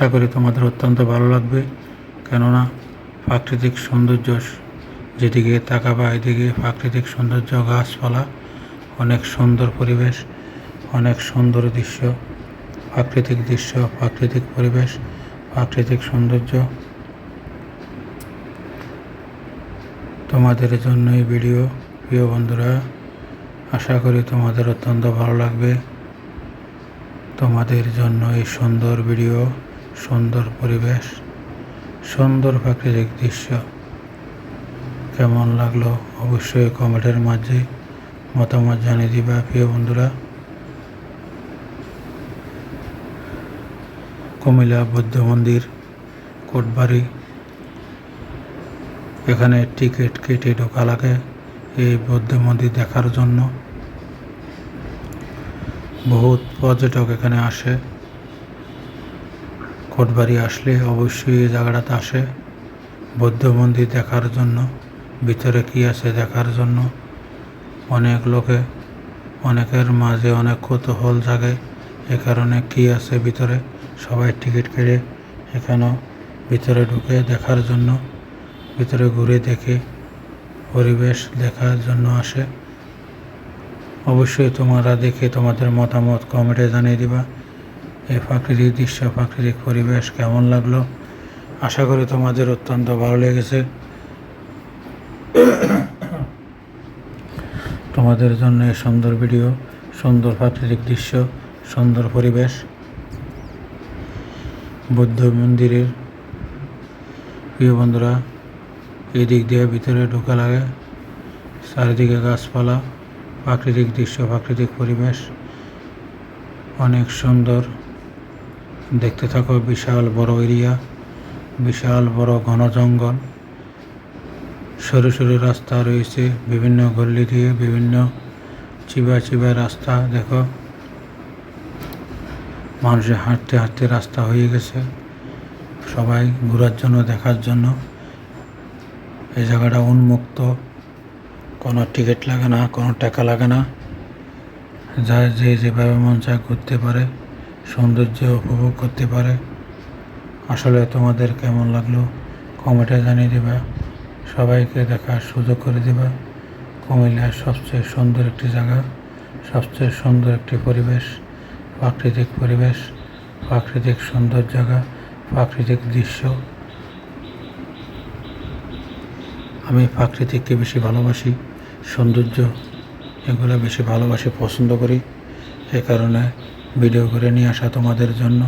আশা করি তোমাদের অত্যন্ত ভালো লাগবে। কেননা প্রাকৃতিক সৌন্দর্য, যেদিকে তাকাবা এদিকে প্রাকৃতিক সৌন্দর্য, গাছপালা, অনেক সুন্দর পরিবেশ, অনেক সুন্দর দৃশ্য, প্রাকৃতিক দৃশ্য, প্রাকৃতিক পরিবেশ, প্রাকৃতিক সৌন্দর্য। তোমাদের জন্য এই ভিডিও, প্রিয় বন্ধুরা, আশা করি তোমাদের অত্যন্ত ভালো লাগবে। তোমাদের জন্য এই সুন্দর ভিডিও। সুন্দর পরিবেশ, সুন্দর প্রাকৃতিক দৃশ্য। কেমন লাগল অবশ্যই কমেন্টের মাঝে মতামত জানিয়ে দিবা, প্রিয় বন্ধুরা। কুমিল্লা বৌদ্ধ মন্দির, কোটবাড়ি। এখানে টিকিট কেটে ঢোকা লাগে এই বৌদ্ধ মন্দির দেখার জন্য। বহুত পর্যটক এখানে আসে। কোটবাড়ি আসলে অবশ্যই এই জায়গাটাতে আসে। বৌদ্ধ মন্দির দেখার জন্য, ভিতরে কি আছে দেখার জন্য। অনেক লোকে, অনেকের মাঝে অনেক কৌতূহল জাগে এ কারণে কি আছে ভিতরে। সবাই টিকিট কেটে এখানেও ভিতরে ঢুকে দেখার জন্য, ভিতরে ঘুরে দেখে পরিবেশ দেখার জন্য আসে। অবশ্যই তোমরা দেখে তোমাদের মতামত কমেন্টে জানিয়ে দিবা। এই প্রাকৃতিক দৃশ্য, প্রাকৃতিক পরিবেশ কেমন লাগল? আশা করি তোমাদের অত্যন্ত ভালো লেগেছে। তোমাদের জন্য এই সুন্দর ভিডিও, সুন্দর প্রাকৃতিক দৃশ্য, সুন্দর পরিবেশ, বৌদ্ধ মন্দিরের প্রিয় বন্ধুরা এই দিক দিয়ে ভিতরে ঢোকা লাগে, চারিদিকে গাছপালা, প্রাকৃতিক দৃশ্য, প্রাকৃতিক পরিবেশ, অনেক সুন্দর। দেখতে থাকো, বিশাল বড় এরিয়া, বিশাল বড় ঘন জঙ্গল। সরু সরু রাস্তা রয়েছে, বিভিন্ন গল্লি দিয়ে বিভিন্ন চিবা চিবা রাস্তা, দেখো। মানুষের হাঁটতে হাঁটতে রাস্তা হয়ে গেছে, সবাই ঘোরার জন্য, দেখার জন্য। এই জায়গাটা উন্মুক্ত, কোনো টিকিট লাগে না, কোনো টাকা লাগে না। যা যে যেভাবে মন চায় ঘুরতে পারে। সৌন্দর্য উপভোগ করতে পারে। আসলে তোমাদের কেমন লাগল কমেন্টে জানিয়ে দেবা। সবাইকে দেখার সুযোগ করে দেবা। কুমিল্লার সবচেয়ে সুন্দর একটি জায়গা, সবচেয়ে সুন্দর একটি পরিবেশ, প্রাকৃতিক পরিবেশ, প্রাকৃতিক সুন্দর জায়গা, প্রাকৃতিক দৃশ্য। আমি প্রাকৃতিককে বেশি ভালোবাসি, সৌন্দর্য এগুলো বেশি ভালোবাসি, পছন্দ করি। এ কারণে ভিডিও করে নিয়ে আসা তোমাদের জন্য।